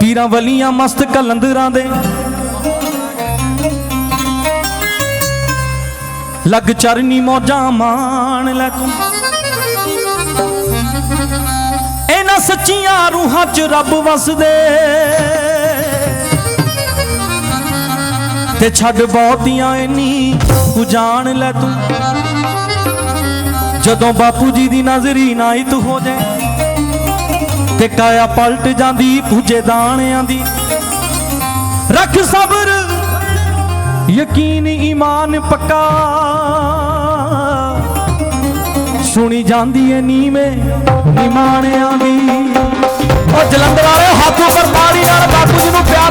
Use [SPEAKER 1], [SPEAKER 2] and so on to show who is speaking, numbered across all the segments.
[SPEAKER 1] ਪੀਰਾਂ ਵਲੀਆਂ ਮਸਤ ਕਲੰਦਰਾਂ ਦੇ। ਲੱਗ ਚਰਨੀ ਮੌਜਾਂ ਮਾਣ ਲੈ ਤੂੰ। ਇਹਨਾਂ ਸੱਚੀਆਂ ਰੂਹਾਂ 'ਚ ਰੱਬ ਵਸਦੇ। ਤੇ ਛੱਡ ਬਹੁਤੀਆਂ ਇੰਨੀ ਤੂੰ ਜਾਣ ਲੈ ਤੂੰ। ਜਦੋਂ ਬਾਪੂ ਜੀ ਦੀ ਨਜ਼ਰੀ ਨਾਈ ਤੂੰ ਹੋ ਜਾਏ ਤੇ ਕਾਇਆ ਪਲਟ ਜਾਂਦੀ, ਪੂਜੇ ਦਾਣਿਆਂ ਦੀ। ਰੱਖ ਸਬਰ, ਯਕੀਨ ਈਮਾਨ ਪੱਕਾ। ਸੁਣੀ ਜਾਂਦੀ ਏ ਨੀਵੇਂ ਨਿਮਾਣਿਆਂ ਦੀ। ਉਹ ਜਲੰਧਰ ਵਾਲੇ ਹੱਥ ਉੱਪਰ ਤਾੜੀ ਨਾਲ ਬਾਪੂ ਜੀ ਨੂੰ ਪਿਆਰ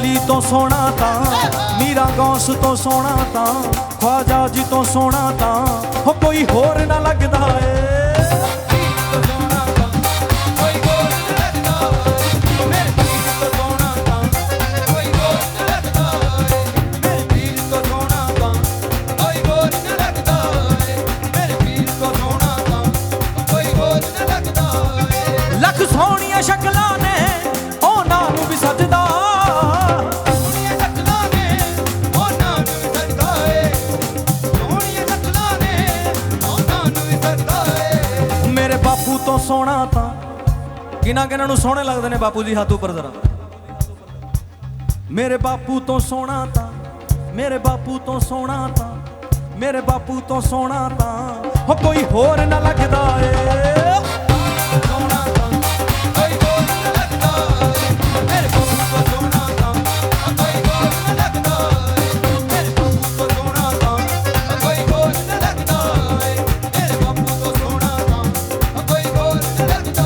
[SPEAKER 1] ਅਲੀ ਤੋਂ ਸੋਹਣਾ ਤਾਂ, ਮੀਰਾ ਗੌਸ ਤੋਂ ਸੋਹਣਾ ਤਾਂ, ਖਵਾਜਾ ਜੀ ਤੋਂ ਸੋਹਣਾ ਤਾਂ, ਹੋ ਕੋਈ ਹੋਰ ਨਾ ਲੱਗਦਾ ਏ। ਲੱਖ ਸੋਹਣੀਆਂ ਸ਼ਕਲਾਂ ਨੇ ਤੋਂ ਸੋਹਣਾ ਤਾਂ ਕਿਨਾਂ ਕਿਨਾਂ ਨੂੰ ਸੋਹਣੇ ਲੱਗਦੇ ਨੇ ਬਾਪੂ ਜੀ ਹੱਥ ਉੱਪਰ ਜ਼ਰਾ। ਮੇਰੇ ਬਾਪੂ ਤੋਂ ਸੋਹਣਾ ਤਾਂ, ਮੇਰੇ ਬਾਪੂ ਤੋਂ ਸੋਹਣਾ ਤਾਂ, ਮੇਰੇ ਬਾਪੂ ਤੋਂ ਸੋਹਣਾ ਤਾਂ। ਹੋ ਕੋਈ ਹੋਰ ਨਾ ਲੱਗਦਾ ਏ।